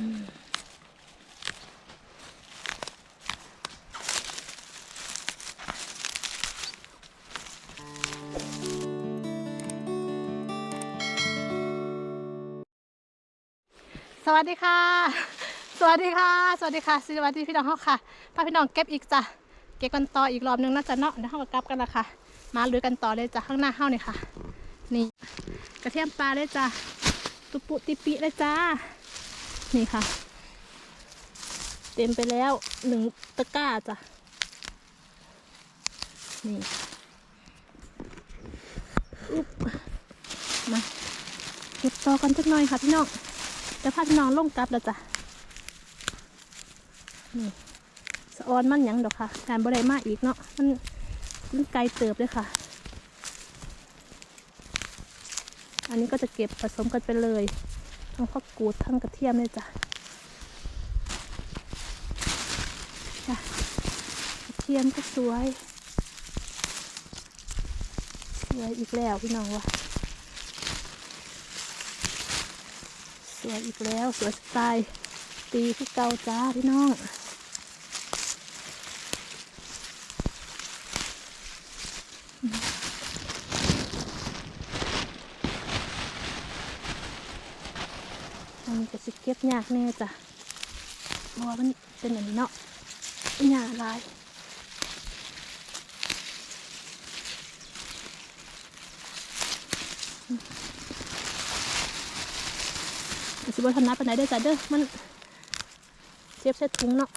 สวัสดีค่ะ สวัสดีค่ะ สวัสดีค่ะสวัสดีพี่น้องเฮาค่ะพาพี่น้องเก็บอีกจ้ะ เก็บกันต่ออีกรอบหนึงนะจ๊ะเนาะเดี๋ยวเฮาก็กลับกันละค่ะ มาลุยกันต่อเลยจ้ะข้างหน้าเฮานี่ค่ะ นี่ กระเทียมปลาเลยจ้ะ ตุปุติปิเลยจ้า นี่ค่ะ เต็มไปแล้วหนึ่งตะกร้าจ้ะ นี่อุ๊บมาเก็บต่อกันสักหน่อยค่ะพี่น้องจะพาพี่น้องลงกลับแล้วจ้ะ นี่สะออนมันยังดอกค่ะ การบริมาอีกเนาะ มันมันไกลเติบเลยค่ะ อันนี้ก็จะเก็บผสมกันไปเลย ทั้งข้าวกูดทั้งกระเทียมเลยจ้ะจ้ะกระเทียมก็สวย สวยอีกแล้วพี่น้องวะสวยอีกแล้วสวยสไตล์ตีที่เก่าจ้าพี่น้อง ก็สิเก็บยากแน่จ้ะเพราะว่ามันเป็นอย่างนี้เนาะหยาลายสิบ่ทำนัดไปไหนได้จ้ะเด้อมันเจ็บใส่ถุงเนาะ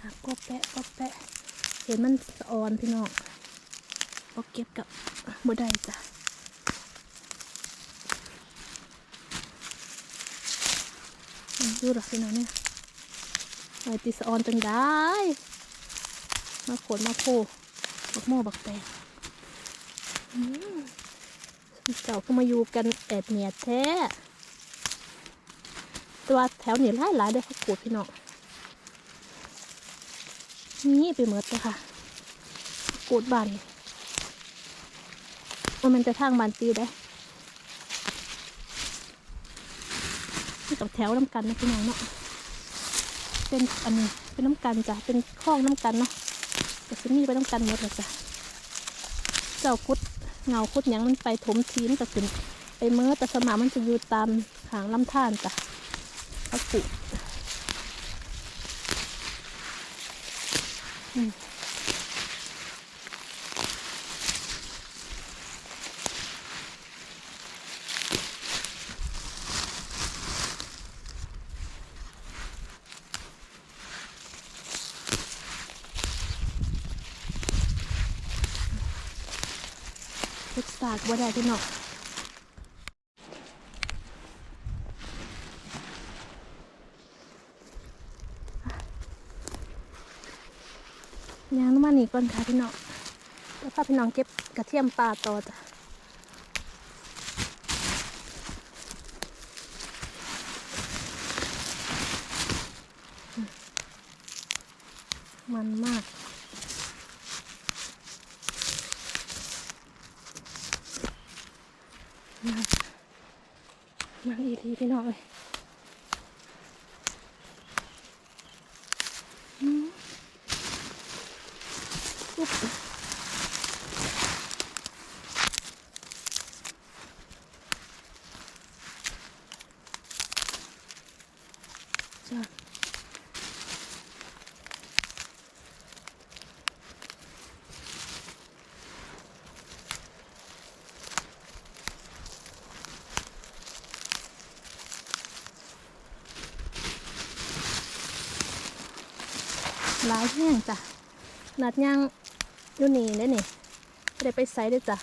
อะก็แปะก็แปะ เห็นมันสะออนพี่น้องก็เก็บกับบ่ได้จ้ะดูหรอพี่น้องเนี่ยไอติสออนจังได้ มาขนมาโพบักโม่บักแตงอืมเจ้าก็มาอยู่กันแอดเนียดแท้ ตัวแถวเหนี้หลายหลายได้พักกูดพี่น้อง นี่ไปหมดเลยค่ะกูดบานว่ามันจะทางบานตีได้กับแถวน้ำกันนะพี่น้องเนาะ เป็นอันนี้เป็นน้ำกันจ้ะ เป็นข้องน้ำกันเนาะแต่ซินี่ไปน้ำกันหมดเลยจ้ะ เจ้าคุดเงาคุดยังมันไปถมทีมนก็ขึ้นไปเมื่อแต่สมามันจะอยู่ตามหางลำธารจ้ะเขาปลูกอืมพุด สากบัวได้พี่น้องยางน้ำมันนี่ ก่อนค่ะพี่น้องแล้วพาพี่น้องเก็บกระเทียมปลาต่อจ้ะมันมากมันมันอีทีพี่น้องเลยอืมอุ๊บจ้ะ หลายแห้งจ้ะหนัดย่างอยู่นี่ได้นี่ไม่ได้ไปไซได้จ้ะ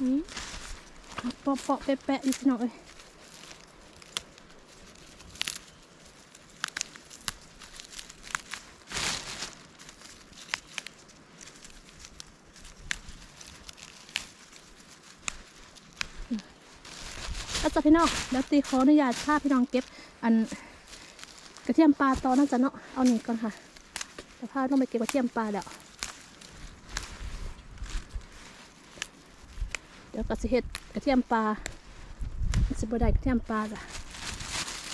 อืมเปาะเปะๆแปะอยู่พี่น้องเอ้ย แล้วจ้ะ พี่น้องแล้วตีขออนุญาตพาพี่น้องเก็บ อันกระเทียมปลาตอนน่าจะเนาะเอาหนึ่งก่อนค่ะแต่พาต้องไปเก็บกระเทียมปลาแล้วเดี๋ยวก็สิเฮ็ดกระเทียมปลาสิบได้กระเทียมปลาจ้ะ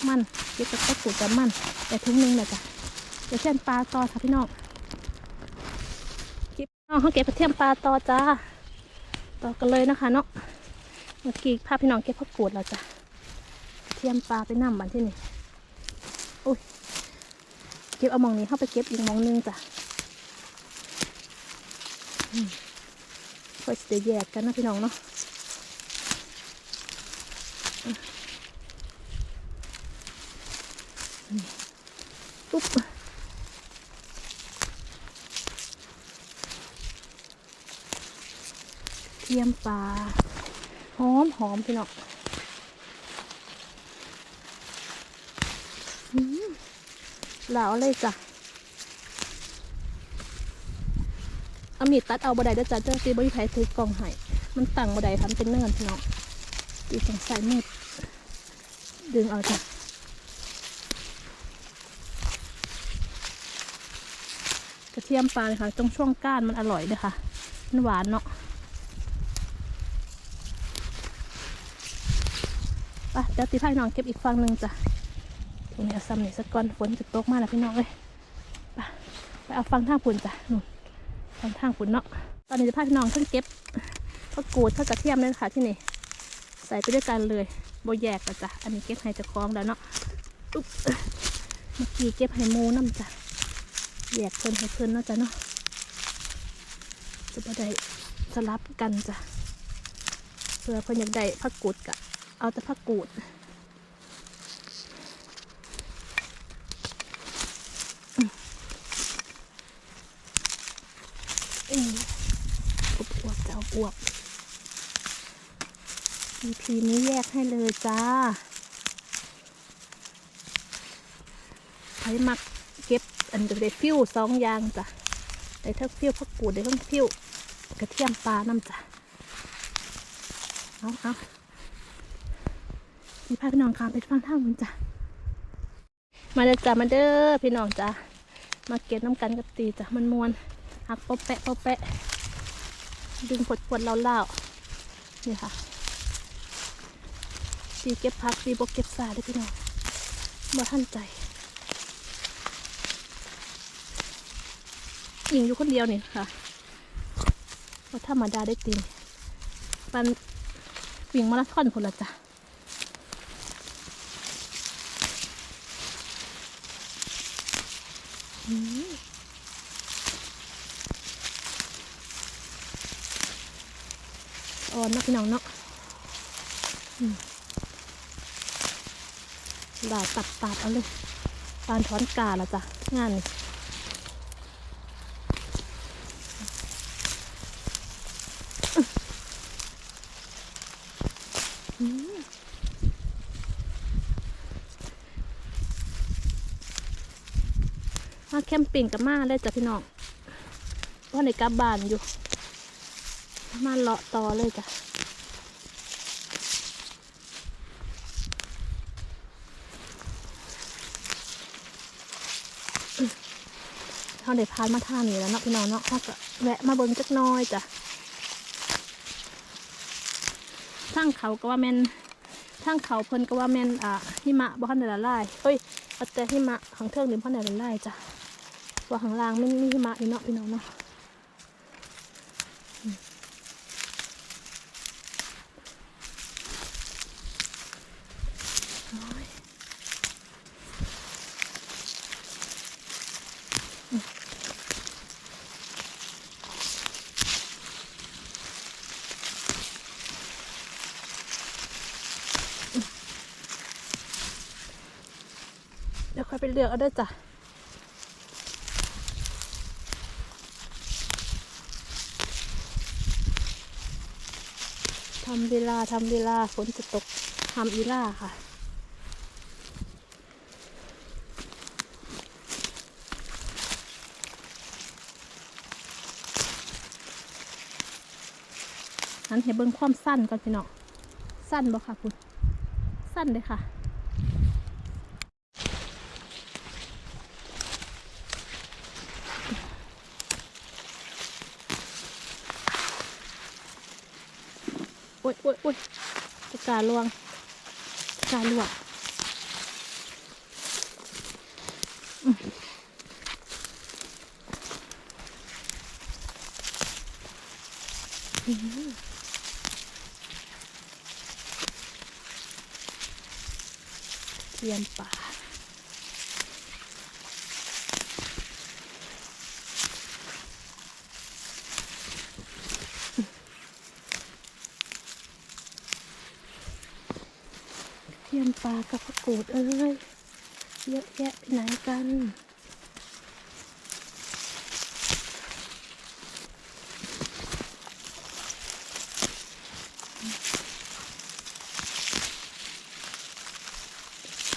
มันเก็บกระตะกรูดกับมันแต่ทุ่งหนึงเลยจ้ะกระเทียมปลาต่อค่ะพี่น้องเก็บน้องเขาเก็บกระเทียมปลาต่อจ้าต่อกันเลยนะคะเนาะ เมื่อกี้พาพพี่น้องเก็บผักกูดแล้วจ้ะเทียมปลาไปน้ำบันที่นี่อุ้ยเก็บเอามองนี้เข้าไปเก็บอีกมองนึงจ้ะค่อยจะแยกกันนะพี่น้องเนาะปุ๊บเทียมปลา อมหอมพี่น้องหลาวเลยจ้ะเอามีดตัดเอาบดได้เด้อจ้ะเจ้าตีบริไทยถือกล่องให้มันตั้งบดได้ทำเป็นเนินพี่น้องตีสงสัยมีดดึงเอาจ้ะกระเทียมปลาเลยค่ะ ตรงช่วงก้านมันอร่อยเลยค่ะมันหวานเนาะ ปเดี๋ยวตีไผ่น้องเก็บอีกฝั่งหนึ่งจ้ะตรงนี้เอาซ้ำนี่สักก้อนฝนจะตกมาแล้วพี่น้องเลยไปไปเอาฟังทางฝุ่นจ้ะนู่นฟังทางฝุ่นเนาะตอนนี้จะพาพี่น้องขึ้นเก็บผักกูดเท่ากระเทียมเลยค่ะที่นี่ใส่ไปด้วยกันเลยโบแยกกันจ้ะอันนี้เก็บให้จะคล้องแล้วเนาะอุ๊บเมื่อกี้เก็บให้มูน้ำจ้ะแยกเพิ่นให้เพิ่นเนาะจ้ะเนาะจะบ่ได้สลับกันจ้ะเพื่อเพิ่นอยากได้ผักกูดกะ เอาแต่ผักกูด อืมอวบอวบจะเอาอวบ EP นี้แยกให้เลยจ้าใช้มักเก็บอันเดได้ฟิวสองอย่างจ้ะได้ทั้งฟิวผักกูดได้ทั้งฟิวกระเทียมปลาน้ำจ้ะเอาเอา พี่พาพี่น้องข้ามไปฟังท่ามันจ้ะมาเด้อจ้ะมาเด้อพี่น้องจ้ะมาเก็บน้ำกันกับตีจ้ะมันมวนหักปอแปะปอแปะ ดึงผดปวดเล่าๆนี่ค่ะตีเก็บพักตีบกเก็บสาด้อพี่น้องบ่ทันใจหญิงอยู่คนเดียวนี่ค่ะว่าธรรมดาได้ตีนปันวิ่งมาราธอนคนละจ้ะ อ่อนนาะพี่น้องเนาะอืมลาตัดตัดเอาเลยปานถอนกาละจ้ะ งานนี่อืม มาแคมปิ้งกับมาเลยจ้ะพี่น้องว่าในกลับบ้านอยู่ มาเลาะต่อเลยจ้ะเขาได้พานมาท่านี้แล้วเนาะพี่น้องเนาะเขาก็แวะมาเบิ่งจักน้อยจ้ะทางเขาก็ว่าแม่นทางเขาเพิ่นก็ว่าแม่นอ่าหิมะบ่ทันได้ละลายเอ้ย แต่หิมะข้างเทิงนี่บ่ทันเป็นไรจ้ะว่าข้างล่างไม่มีหิมะอีกเนาะพี่น้องเนาะ เรียวค่อยไปเลือกเอาเด้จ้ะทำเวลาทำเวลาฝนจะตกทำอีล่าค่ะนั้นเห็นเบิ้งความสั้นก่อนพี่น้องสั้นบ่ค่ะคุณสั้นเลยค่ะ โอ๊ยโอ๊ยโอ๊ยตะ กาลวงกาลวกเตรียนปลา เทียน ปลากับพระกูดเอ้ยเยอะแยะไปไหนกัน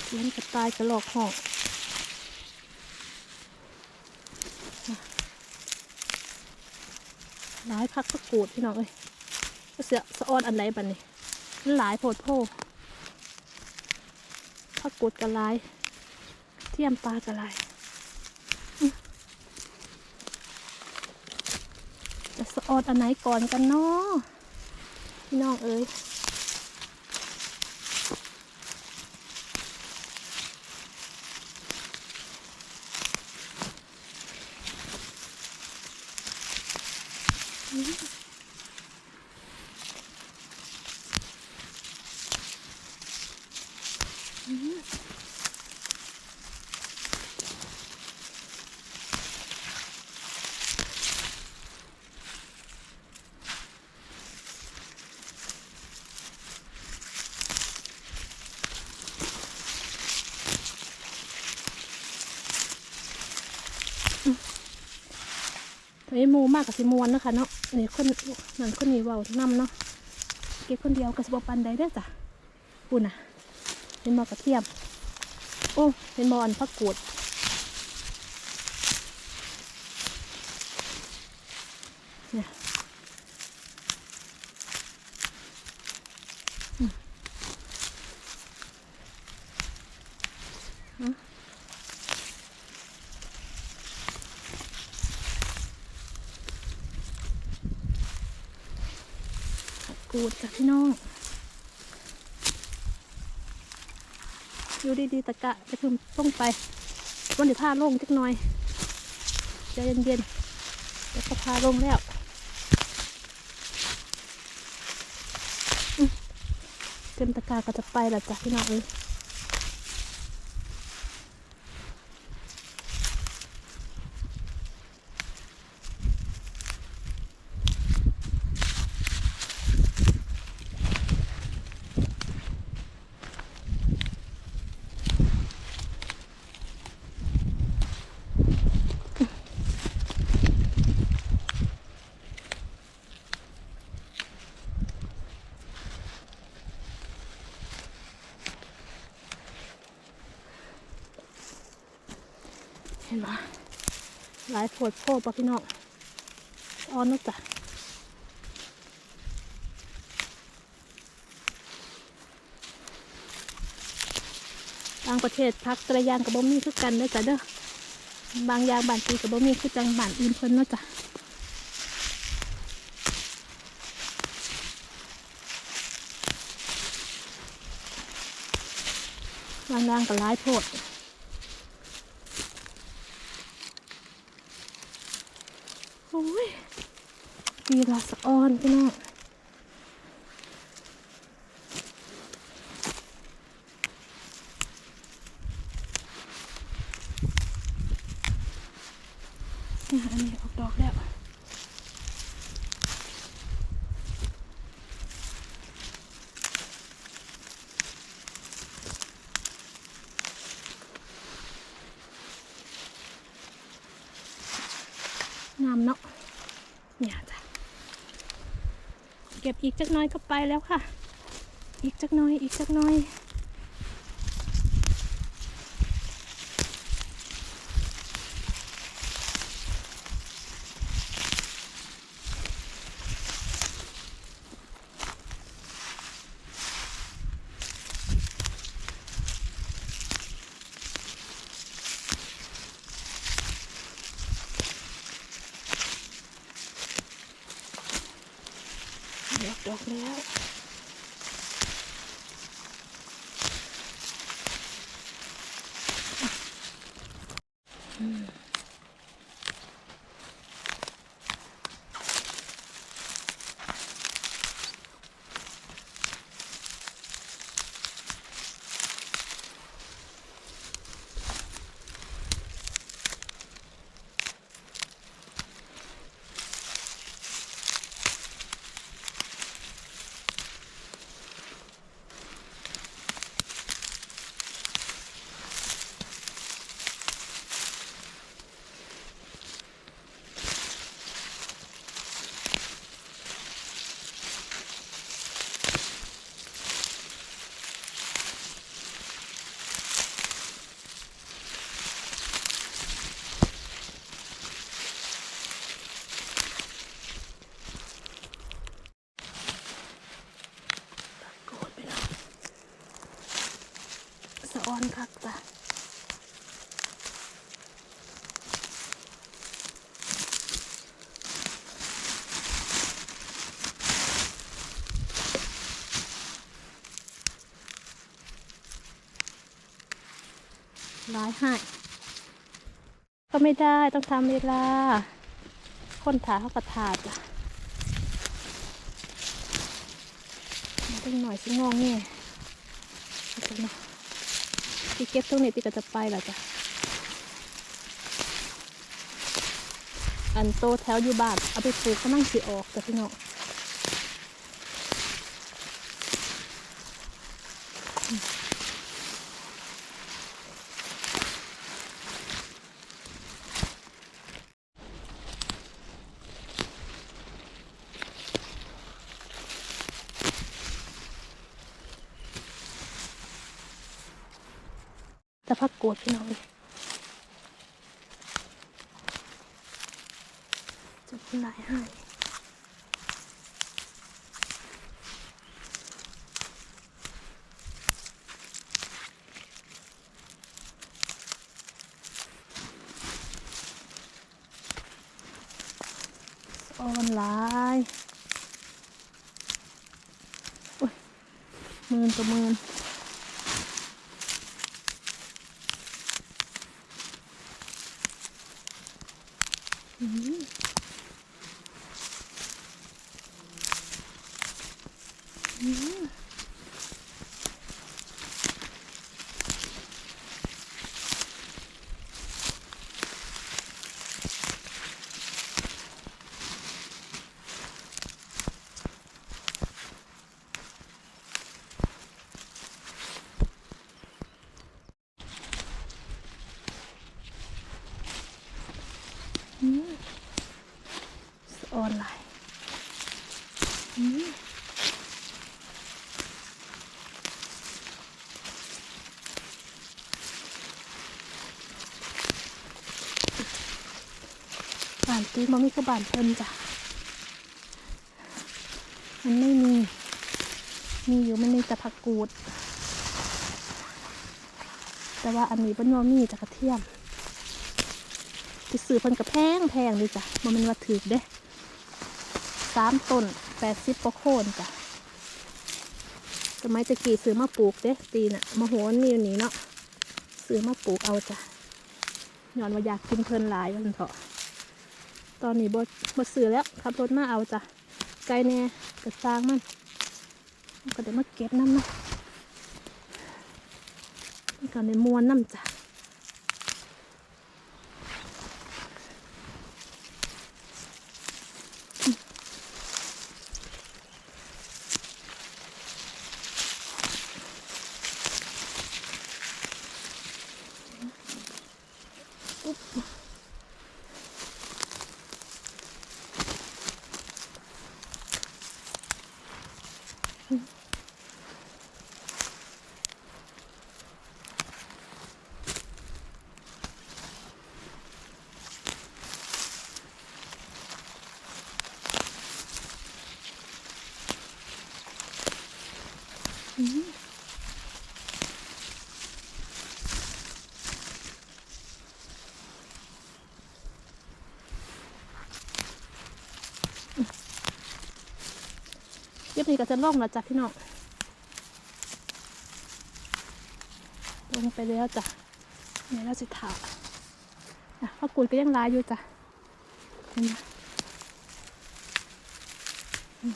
เทียนกระต่ายกระหลอกหอกหลายพักพระกูดพี่น้องเอ้ยเสือสะออนอันไหนบันนี่หลายโพดโพ ผักกูดกระลายเทียมปลากระลายอื้อจะสออดอันไหนก่อนกันเนาะพี่น้องเอ้ยอื้อ ไอ้มูมากกับสิมวนนะคะเนาะนี่คนนั่นคนนี้ว่านำเนาะเก็บคนเดียวกับสิบปันใดเด้อจ้ะปุ่นอะเป็นหมอกระเทียม โอ้เป็นหมอันพักกูดเนี่ย กูดจ้ะพี่น้อง อยู่ดีๆตะกะจะพึ่งต้องไปวันเดี๋ยวพาลงจักหน่อยใจเย็นๆเดี๋ยวก็พาลงแล้วเต็มตะกร้าก็จะไปแล้วจ้ะพี่น้องเอ้ย ห็นไหมหลายโพดโพปะพี่น้องอ่อนนะจ้ะต่างประเทศพักกระยางกับบ่มีคือกันเด้อจ้ะเด้อบางอย่างบานตีกับบ่มีคือจังบานอื่นเพิ่นเนาะจ้ะบางอย่างก็หลายโพด โอ้ย กีฬาสะออนพี่น้องเนี่อันนี้ออกดอกแล้ว งามเนาะเนี่ยจ้ะ เก็บ อีกจักน้อยก็ไปแล้วค่ะ อีกจักน้อย อีกจักน้อย ร้ายให้ ก็ไม่ได้ต้องทำเวลา คนถาเขากระถาจ้ะตั้งหน่อยสิงองแง่เอาไปเนาะที่เก็บตรงนี้ที่ก็จะไปแล้วจ้ะ อันโตแถวอยู่บ้านเอาไปปลูกก็นั่งสิออกจ้ะพี่น้องะพักโกดพี่น้องเลยจะเป็นลายให้ออนไลน์อุ้ยมืนตัวมืน อืมอืมอืม ออนไลน์อืมบ้านตีมันไม่คือบ้านเพิ่นจ้ะ มันไม่มี มีอยู่มันมีแต่ผักกูด แต่ว่าอันนี้เป็นว่ามีจากกระเทียมที่ซื้อเพิ่นกับแพงแพงเลยจ้ะมันเป็นว่าถือเด้ สามต้นแปดสิบกว่าโคนจ้ะสมัยตะกี้ซื้อมาปลูกเด้ตีน่ะมาโหนมีอยู่นี่เนาะซื้อมาปลูกเอาจ้ะย้อนว่าอยากกินเพลินหลายวันเถอะตอนนี้บดบดซื้อแล้วขับรถมาเอาจ้ะไกลแน่กระซางมันก็เดี๋ยวมาเก็บน้ำเนาะมันก็ในมวนน้ำจ้ะ Mm-hmm. ปนี้ก็จะล่องแล้วจ้ะพี่น้องลงไปแล้วจ้ะเนี่ยเราสิถาอะพ่อกุยก็ยังร้ายอยู่จ้ะเห็นไหมอืม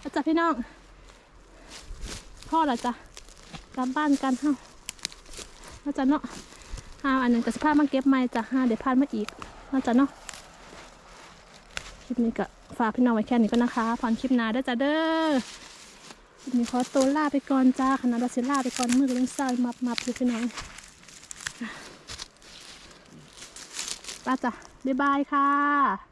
แล้วจ้ะพี่น้องพ่อเหรอจ้ะกลับบ้านกันเฮ้าแล้วจ้ะเนาะห้าอันหนึ่งกับสภาพมาเก็บไม้จ้ะห้าเดี๋ยวพานมาอีกแล้วจ้ะเนาะ นี้ก็ฝากพี่น้องไว้แค่นี้ก็นะคะพรคลิปหน้าได้จ้ะเด้อมีขอตัวลาไปก่อนจ้าคณะดาเซลาไปก่อนมือก็ยังเศร้ามับมับอยู่พี่น้องป้าจ้ะบ๊ายบายค่ะ